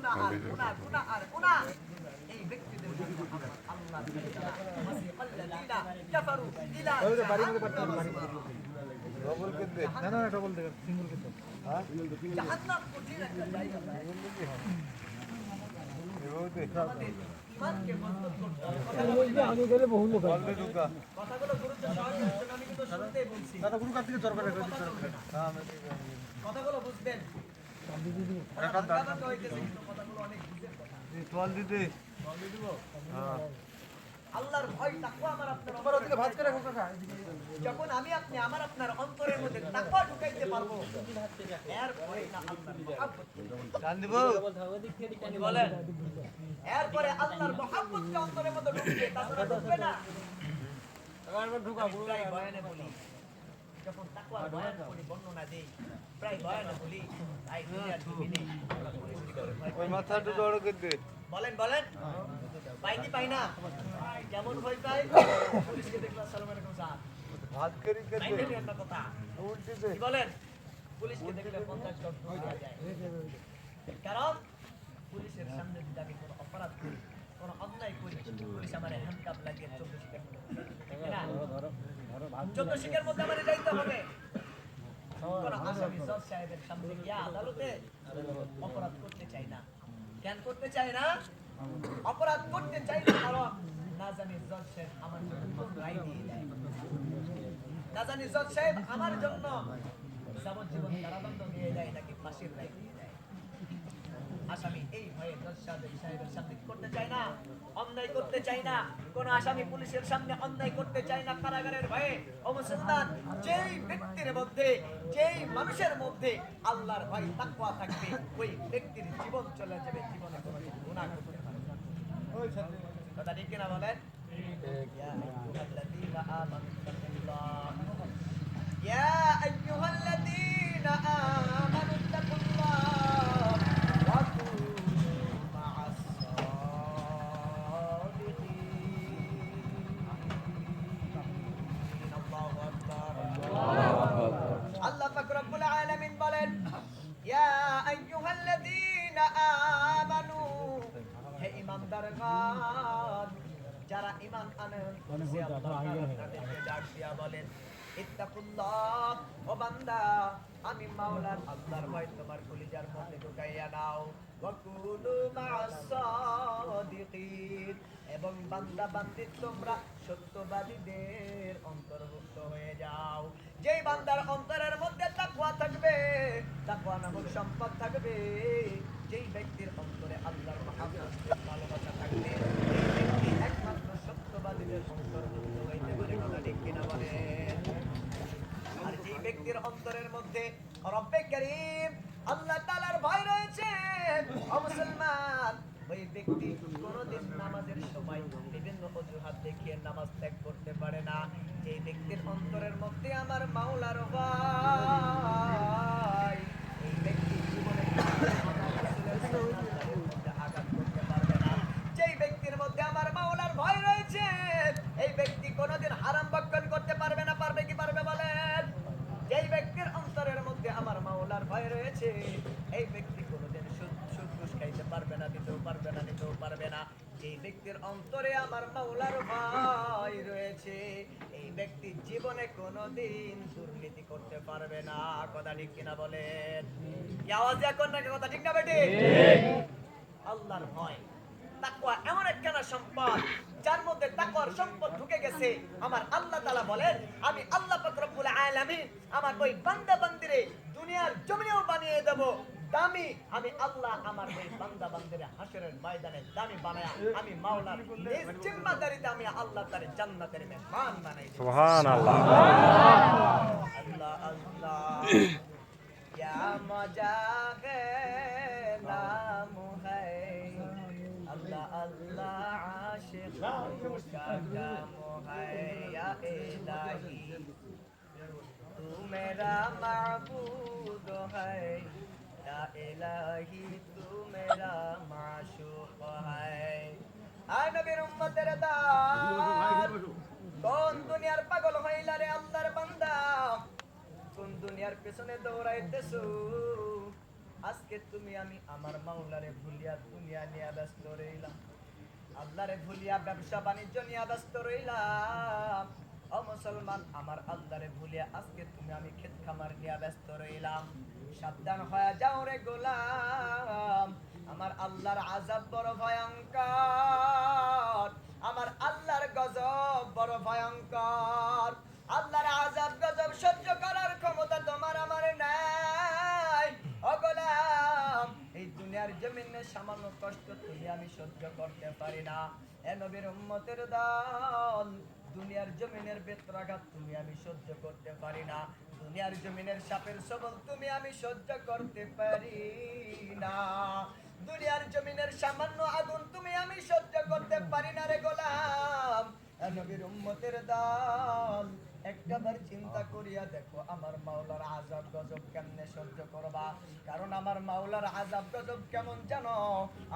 গুনাহ আর গুনাহ গুনাহ আর গুনাহ এই ব্যক্তিদের জন্য আল্লাহ ফেরেশতা মাসিকাল্লাযিনা কাফারু ইলা না না ডবল দেখ সিঙ্গেল কিন্তু জাহান্নাম কঠিন একটা জায়গা ভাই। আমাদের ইমানকে মজবুত করতে হবে। আমি গেলে বহু লোক কথাগুলো গুরুত্ব সহকারে শুনুন, আমি কিন্তু শুনতেই বলছি। দাদা কোনো কাছ থেকে দরকার কথাগুলো বুঝবেন আল্লাহর ভয় তাকওয়া আমার আপনার অন্তরে ভাজ করে যখন আমি আপনি আমার আপনার অন্তরের মধ্যে তাকওয়া ঢুকাইতে পারব এরপরে না। আল্লাহর মহব্বত বলেন এরপরে আল্লাহর মহব্বতকে অন্তরের মধ্যে ঢুকবে। তাছাড়া ঢুকবে না প্রায় বয়ানে বলি। যখন তাকওয়ার বয়ান করি বর্ণনা দেই। প্রায় বয়ানে বলি। তাই দুনিয়ার জমিনে পরিস্থিতি করে ভয় ওই মাথাটা জড়ো করে বলেন বলেন। পাই কি পাই না। কেমন ভয় পাই? পুলিশকে দেখলাম সালাম আলাইকুম স্যার। ভাত করি করে তাই কথা। উল্টে কি বলেন? পুলিশকে দেখলে পঞ্চাশ জন হয়ে যায়। কারণ পুলিশের সামনে যদি আমি কোনো অপরাধ করি কোনো অন্যায় করি পুলিশ আমার হ্যান্ডকাপ লাগিয়ে চোদ্দ শিকার চোদ্দ শিকার মধ্যে আমার যাইতে হবে। আসামি চাই না। চাই চাই জানি জজ আমার জন্য রায় দিয়ে নাকি ফাঁসির রায় আসামি এই ভয়ে জজ সাহেব সাহেবের সামনে করতে চায় না? অন্যায় করতে চায় না কোন আসামি পুলিশের সামনে অন্যায় করতে চায় না কারাগারের ভয়ে ও মুসলমান যেই ব্যক্তির মধ্যে যেই মানুষের মধ্যে আল্লাহর ভয় তাকওয়া থাকবে ওই ব্যক্তির জীবন চলে যাবে জীবনে কোনো গুনাহ করতে পারবে না কথা ঠিক কিনা বলেন يا أيها الذين آمنوا মাওলার আল্লাহর ভয় তোমার কলিজার মধ্যে ঢুকাইয়া নাও। এবং বান্দা বান্দি তোমরা সত্যবাদীদের অন্তর্ভুক্ত হয়ে যাও। যেই বান্দার অন্তরের মধ্যে তাকওয়া থাকবে, তাকওয়া নামক সম্পদ থাকবে, যেই ব্যক্তির অন্তরে আল্লাহর ভালোবাসা থাকবে এই ব্যক্তি একমাত্র সত্যবাদীদের অন্তর্ভুক্ত হইতে পারে কথা ঠিক কিনা বলেন আর যেই ব্যক্তির অন্তরের মধ্যে রব্বে করিম আল্লাহ তাআলার ভয় রয়েছে ও মুসলমান ওই ব্যক্তি কোনোদিন নামাজের সময় বিভিন্ন অজুহাত দেখিয়ে নামাজ ত্যাগ করতে পারে না। যে ব্যক্তির অন্তরের মধ্যে আমার মাওলার ভয় এই ব্যক্তি জীবনে আঘাত করতে পারবে না যেই ব্যক্তির মধ্যে আমার মাওলার ভয় রয়েছে এই ব্যক্তি কোনোদিন হারাম বক্ষণ করতে পারবে না পারবে কি পারবে বলেন যেই ব্যক্তির অন্তরের মধ্যে আমার মাওলার ভয় রয়েছে এই ব্যক্তি কোনোদিন সুদ সুদ ঘুষ খাইতে পারবে না দিতেও পারবে না নিতেও পারবে না যেই ব্যক্তির অন্তরে আমার মাওলার ভয় রয়েছে এই ব্যক্তি জীবনে কোনোদিন দুর্নীতি করতে পারবে না। কথা ঠিক কিনা বলেন? আওয়াজ দেয়া নাকি? কথা ঠিক না বেটি? আল্লাহর ভয়। তাকওয়া এমন একখানা সম্পদ যার মধ্যে তাকওয়ার সম্পদ ঢুকে গেছে। আমার আল্লাহ তাআলা বলেন আমি আল্লাহ পাক রব্বুল আলামিন আমার ওই বান্দা বান্দিরে দুনিয়ার জমিনেও বানিয়ে দেব। দামি আমি আল্লাহ আমার এই বান্দা বান্দের হাসরের ময়দানে দামি বানায়া আমি মাওলার নিজ জিম্মাদারিতে আমি আল্লাহ তারে জান্নাতের মেহমান বানাই সুবহানাল্লাহ। আল্লাহ আল্লাহ। ইয়া মজা গে নাম হে আল্লাহ আল্লাহ আশিক কা কাম হে ইয়া ইলাহি তু মেরা মাবুদ হে या इलाही तू मेरा माशूक है आय नबीर उम्मतेर दाद কোন দুনিয়ার পাগল হইলা রে আল্লাহর বান্দা কোন দুনিয়ার পেছনে দৌড়াইতেছো আজকে তুমি আমি আমার মাওলারে ভুলিয়া দুনিয়া নিয়ে ব্যস্ত রইলাম আল্লাহরে ভুলিয়া ব্যবসা বাণিজ্য নিয়ে ব্যস্ত রইলাম ও মুসলমান আমার আল্লাহরে ভুলিয়া আজকে তুমি আমি ক্ষেত খামার নিয়ে ব্যস্ত রইলাম সাবধান হয়ে যাও রে গোলাম। আমার আল্লাহর আজাব বড় ভয়ঙ্কর। আমার আল্লাহর গজব বড় ভয়ঙ্কর। আল্লাহর আজাব গজব সহ্য করার ক্ষমতা তোমার আমার নাই। ও গোলাম, এই দুনিয়ার জমিনে সামান্য কষ্ট তুমি আমি সহ্য করতে পারি না। এ নবীর উম্মতের দল, দুনিয়ার জমিনের বেত্রাঘাত তুমি আমি সহ্য করতে পারি না। দুনিয়ার জমিনের সাপের সবল তুমি আমি সহ্য করতে পারি না। দুনিয়ার জমিনের সামান্য আগুন তুমি আমি সহ্য করতে পারি না রে গোলাম। নবীর উম্মতের দল, একটাবার চিন্তা করিয়া দেখো আমার মাওলার আজাব গজব কেমনে সহ্য করবা। কারণ আমার মাওলার আজাব গজব কেমন জানো?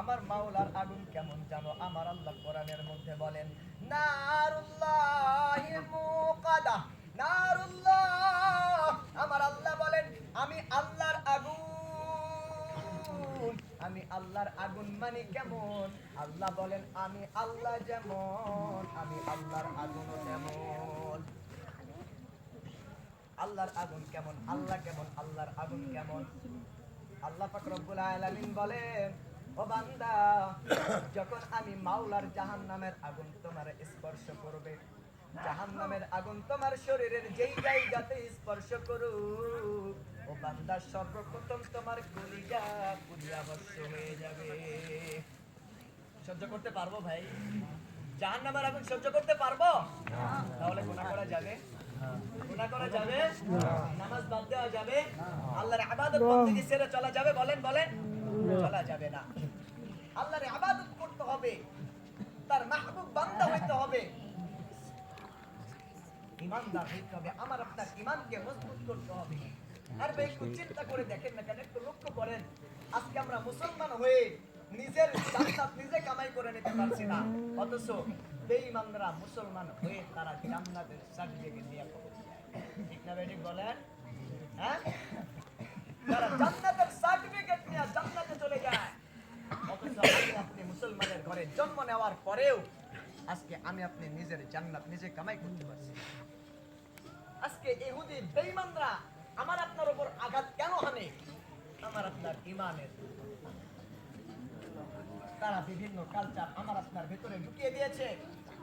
আমার মাওলার আগুন কেমন জানো? আমার আল্লাহ কোরআনের মধ্যে বলেন, নারুল্লাহি মুকাদা, নারুল্লাহ আমার আল্লাহ বলেন, আমি আল্লাহর আগুন। আমি আল্লাহর আগুন মানে কেমন? আল্লাহ বলেন, আমি আল্লাহ যেমন, আমি আল্লাহর আগুন যেমন আল্লাহর আগুন কেমন? আল্লাহ কেমন? আল্লাহর আগুন কেমন? আল্লাহ পাক রব্বুল আলামিন বলেন, ও বান্দা, যখন আমি মাওলার জাহান্নামের আগুন তোমার স্পর্শ করবে জাহান্নামের আগুন তোমার শরীরের যেই জায়গাতে স্পর্শ করুক। ও বান্দা, সর্বপ্রথম তোমার কলিজা পুরিয়া হয়ে যাবে। সহ্য করতে পারব ভাই? জাহান্নামের আগুন সহ্য করতে পারব? তাহলে গুনাহ করা যাবে? গুনাহ করা যাবে? নামাজ বাদ দেওয়া যাবে? আল্লাহর ইবাদত বন্দেগী ছেড়ে চলা যাবে? বলেন বলেন। চলা যাবে না। আল্লাহর ইবাদত করতে হবে। তার মাহবুব বান্দা হইতে হবে। ইমানদার হইতে হবে, আমার আপনার ইমানকে মজবুত করতে হবে। আর ভাই, একটু চিন্তা করে দেখেন না কেন, একটু লক্ষ্য করেন, আজকে আমরা মুসলমান হয়ে নিজের জান্নাত নিজে কামাই করে নিতে পারছি না। অথচ বেঈমানরা মুসলমান হয়ে তারা জান্নাতের সার্টিফিকেট নিয়ে করে ঠিক না বেঠিক বলেন? হ্যাঁ? তারা জান্নাতের সার্টিফিকেট নিয়ে জান্নাতে চলে যায়। অথচ আপনি মুসলমানের ঘরে জন্ম নেওয়ার পরেও আজকে আমি আপনি নিজের জান্নাত নিজে কামাই করতে পারছি আজকে ইহুদি বেঈমানরা আমার আপনার উপর আঘাত কেন হানে? আমার আপনার ইমানের তারা বিভিন্ন কালচার আমার আপনার ভেতরে ঢুকিয়ে দিয়েছে।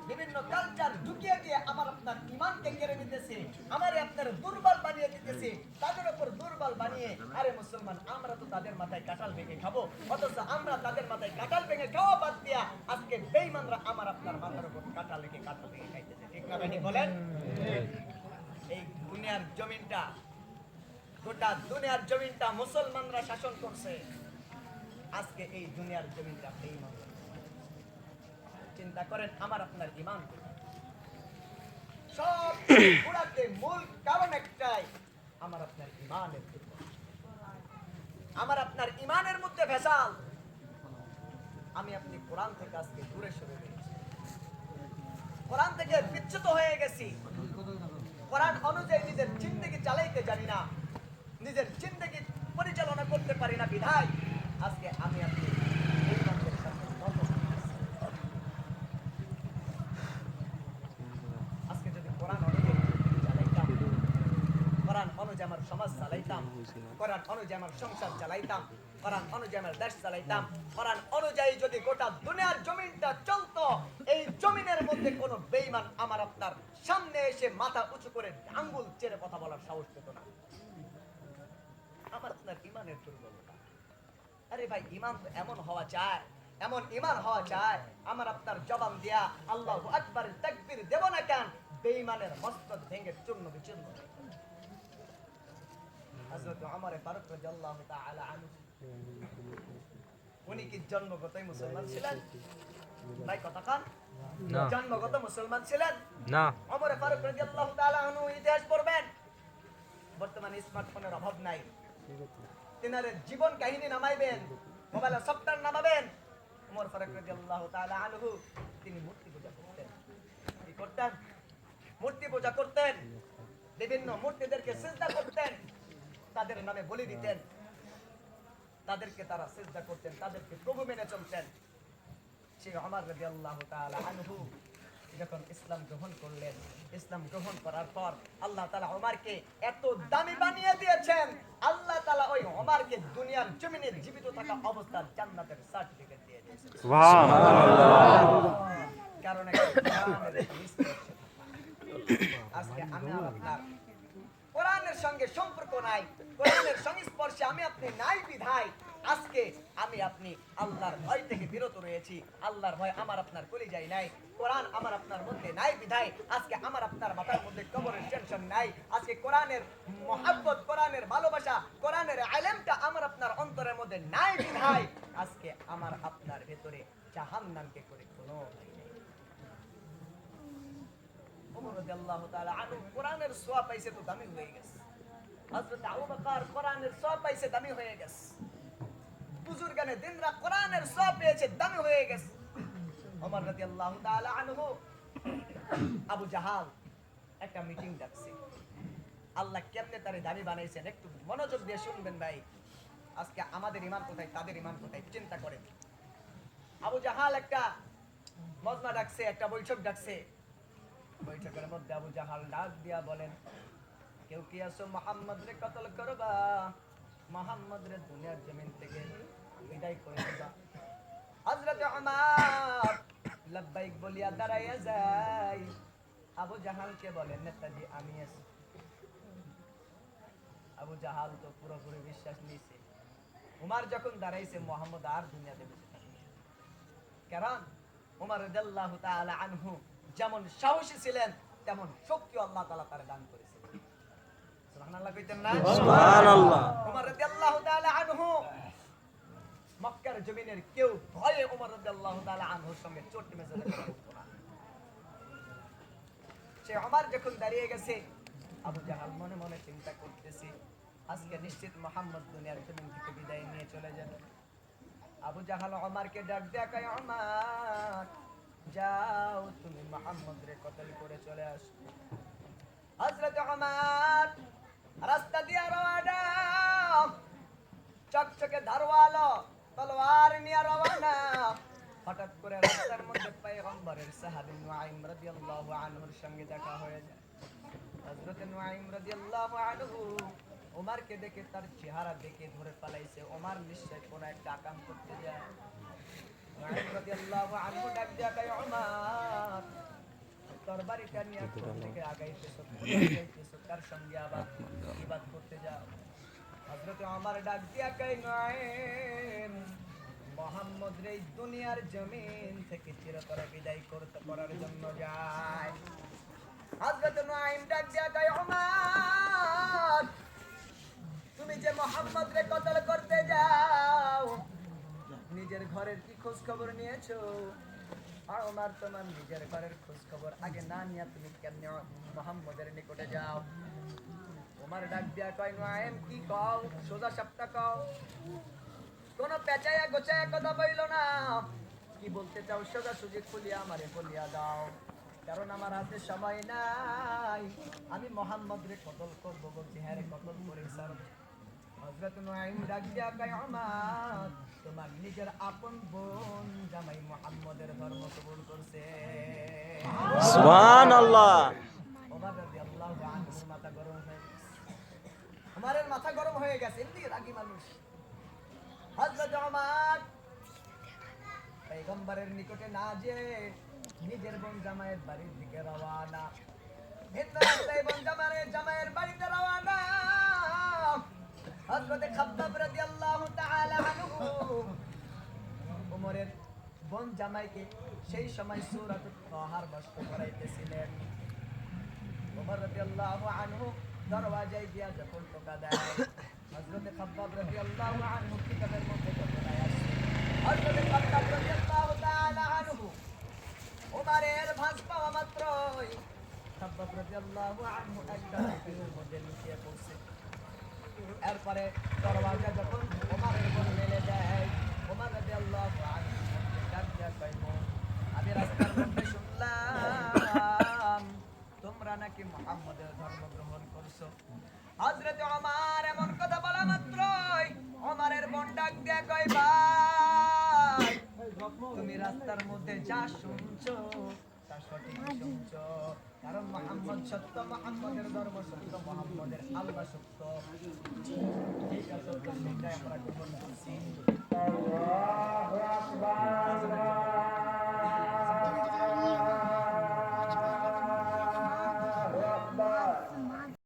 বিভিন্ন কালচার ঢুকিয়ে দিয়ে আমার আপনার ইমানকে কেড়ে নিতেছে। আমার আপনার দুর্বল বানিয়ে দিতেছে। তাদের উপর দুর্বল বানিয়ে আরে মুসলমান, আমরা তো তাদের মাথায় কাঁঠাল ভেঙে খাব। অথচ আমরা তাদের মাথায় কাঁঠাল ভেঙে খাওয়া বাদ দিয়া আজকে বেইমানরা আমার আপনার মাথার উপর কাঁঠাল রেখে কাঁঠাল ভেঙে খাইতেছে। ঠিক না বলেন? এই দুনিয়ার জমিনটা গোটা দুনিয়ার জমিনটা মুসলমানরা শাসন করছে। আজকে এই দুনিয়ার জমিনটা বেঈমান। চিন্তা করেন আমার আপনার ইমান সব মূল কারণ একটাই আমার আপনার ইমানের আমার আপনার ইমানের মধ্যে ভেসাল আমি আপনি কোরআন থেকে আজকে দূরে সরে গেছি। কোরআন থেকে বিচ্যুত হয়ে গেছি। কোরআন অনুযায়ী নিজের জিন্দগি চালাইতে জানি না। নিজের জিন্দগি পরিচালনা করতে পারি না বিধায় আজকে আমি আপনি আজকে যদি কোরআন অনুযায়ী চালাইতাম কোরআন অনুযায়ী আমার সমাজ চালাইতাম কোরআন অনুযায়ী আমার সংসার চালাইতাম কোরআন অনুযায়ী আমার দেশ চালাইতাম কোরআন অনুযায়ী যদি গোটা দুনিয়ার জমিনটা চলতো এই জমিনের মধ্যে কোনো বেঈমান আমার আপনার সামনে এসে মাথা উঁচু করে আঙ্গুল চেড়ে কথা বলার সাহস পেত না। আমার আপনার ইমানের দুর্বলতা। আরে ভাই ইমান তো এমন হওয়া চায় এমন ইমান হওয়া চায় আমার আপনার জবান দিয়া আল্লাহ আকবার তাকবীর দেব না কেন? বেইমানের মস্তক ভেঙে চূর্ণ বিচূর্ণ। হযরত ওমর ফারুক রাদিয়াল্লাহু তাআলা আনহু, উনি কি জন্মগতই মুসলমান ছিলেন? ভাই কথা কান। না। জন্মগত মুসলমান ছিলেন? না। ওমর ফারুক রাদিয়াল্লাহু তাআলা আনহু ইতিহাস পড়বেন। বর্তমানে স্মার্টফোনের অভাব নাই। তিনারে জীবন কাহিনী নামাইবেন মোবাইলে সফটওয়্যার নামাবেন। ওমর ফারুক রাদিয়াল্লাহু তাআলা আনহু তিনি মূর্তি পূজা করতেন। কি করতেন? মূর্তি পূজা করতেন। বিভিন্ন মূর্তিদেরকে সিজদা করতেন। তাদের নামে বলি দিতেন। তাদেরকে তারা চেষ্টা করতেন। তাদেরকে প্রভু মেনে চলতেন। সেই আমার রবি আল্লাহ আনহু যখন ইসলাম গ্রহণ করলেন ইসলাম গ্রহণ করার পর আল্লাহ তালা ওমারকে এত দামি বানিয়ে দিয়েছেন। আল্লাহ তালা ওই ওমারকে দুনিয়ার জমিনে জীবিত থাকা অবস্থায় জান্নাতের সার্টিফিকেট দিয়ে দিয়েছেন। কারণ। আজকে আমি আপনার কোরআনের সঙ্গে সম্পর্ক নাই কোরআনের সংস্পর্শে আমি আপনি নাই বিধায়। আজকে আমি আপনি আল্লাহর ভয় থেকে বিরত রয়েছি। আল্লাহর ভয় আমার আপনার কলিজাই নাই। কোরআন আমার আপনার মধ্যে নাই বিধায়। আজকে আমার আপনার মাথার মধ্যে কবরের টেনশন নাই। আজকে কোরআনের মহাব্বত, কোরআনের ভালোবাসা, কোরআনের আলেমটা আমার আপনার অন্তরের মধ্যে নাই বিধায়। আজকে আমার আপনার ভেতরে জাহান্নামকে করে কোনো ভয় কোরআনের সোয়া পাইছে তো দামি হয়ে গেছে। বুজুর্গানে দিনরা কোরআনের সোয়া পেয়েছে, দামি হয়ে গেছে। ওমর রাদিয়াল্লাহু তাআলা আনহু, আবু জাহাল, একটা মিটিং ডাকছে। আল্লাহ কেমনে তারে দামি বানাইছেন একটু মনোযোগ দিয়ে শুনবেন ভাই। আজকে আমাদের ইমান কোথায়, তাদের ইমান কোথায়, চিন্তা করেন। আবু জাহাল একটা মজমা ডাকছে, একটা বৈঠক ডাকছে। বৈঠকের মধ্যে আবু জাহাল ডাক দিয়া বলেন, কেউ কি আছো মোহাম্মদ রে কতল করবা? মোহাম্মদ রে দুনিয়ার জমিন থেকে বিদায় করে দিবা। হযরত উমর লব্বাইক বলিয়া দাঁড়াইয়া আবু জাহালকে বলেন নেতাজি আমি আছি। আবু জাহাল তো পুরোপুরি বিশ্বাস নিয়েছে। উমার যখন দাঁড়াইছে মোহাম্মদ আর দুনিয়াতে বেঁচে কারণ উমর রাদিয়াল্লাহু তাআলা আনহু যেমন সাহসী ছিলেন তেমন শক্তি আল্লাহ তাআলা তার দান করেছিলেন সুবহানাল্লাহ কইতেন না? সুবহানাল্লাহ। উমর রাদিয়াল্লাহু তাআলা আনহু মক্কার জমিনের কেউ ভয়ে উমর রাদিয়াল্লাহু তাআলা আনহুর সঙ্গে চোট বলতো না। সে আমার যখন দাঁড়িয়ে গেছে, আবু জাহাল মনে মনে চিন্তা করতেছি, আজকে নিশ্চিত মোহাম্মদ দুনিয়ার জমিন থেকে বিদায় নিয়ে চলে যাবে। আবু জাহাল আমারকে ডাক দেখায় আমার যাও, তুমি মোহাম্মদ রে কতল করে চলে আসো। হযরত ওমর রাস্তা দিয়ে রওনা চকচকে ধারওয়ালো তলোয়ার নিয়ে রওনা। হঠাৎ করে রাস্তার মধ্যে পয়গম্বরের সাহাবী নুআইম রাদিয়াল্লাহু আনহুর সঙ্গে দেখা হয়ে যায়। হযরত নুআইম রাদিয়াল্লাহু আনহু ওমরকে দেখে তার চেহারা দেখে ধরে পালাইছে ওমর নিশ্চয় কোন একটা কাম করতে যায়। নুআইম রাদিয়াল্লাহু আনহু ডাক দিয়া কয় ওমর তরবারিটা নিয়ে দিকে আগাইতেছো? যাইতেছো সঙ্গে আবার ইবাদ করতে যাও? হযরত ওমর ডাক দিয়া কয় নুআইম মোহাম্মদ রে দুনিয়ার জমিন থেকে চিরতরে বিদায় করতে, করার জন্য যায়। হযরত নুআইম ডাক দিয়া কয়, ওমর, তুমি যে মোহাম্মদ রে কতল করতে যাও, নিজের ঘরের কি খোঁজ খবর নিয়েছো? আর ওমর, তোমার নিজের ঘরের খোঁজ খবর আগে না নিয়ে তুমি কেমনে মোহাম্মদের নিকটে যাও? ওমর ডাক দিয়া কয় নুআইম কি কও? সোজা সপ্তাহ কও? কোন পেঁচাইয়া গোচাইয়া কথা বইল না। কি বলতে চাও? সোজা সুজি খুলিয়া আমারে বলিয়া দাও। কারণ আমার হাতে সময় নাই। আমি মোহাম্মদ রে কতল করব বলছি হ্যাঁ রে কতল করে স্যার হযরত নুআইম ডাক দিয়া কয় আমার তোমার নিজের আপন বোন জামাই মোহাম্মদের ধর্ম কবুল করছে। সুবহানাল্লাহ। ওমর রাদিয়াল্লাহু আনহুর মাথা গরম হয়ে গেছে মাথা গরম হয়ে গেছে, এমনি রাগী মানুষ। হযরত ওমর পয়গম্বরের নিকটে না যে নিজের বোন জামাইয়ের বাড়ির দিকে রওয়ানা। ভিন্ন বোন জামাইয়ের জামাইয়ের বাড়িতে রওয়ানা। হযরত খাব্বাব রাদিয়াল্লাহু তাআলা আনহু। ওমরের বোন জামাইকে সেই সময় সূরাত তাহার বস্ত করাইতেছিলেন ওমর রাদিয়াল্লাহু আনহু দরওয়াজায় গিয়া যখন টোকা দেয় হযরত ওমার এমন কথা বলা মাত্রই ওমারের বোন ডাক দিয়ে কই ভাই, তুমি রাস্তার মধ্যে যা শুনছো, তা সঠিক শুনছো। কারণ মোহাম্মদ সত্য, মোহাম্মদের ধর্ম সত্য, মোহাম্মদের আল্লাহ সত্য। এইটা সত্য আমরা গ্রহণ করছি। আল্লাহু আকবার।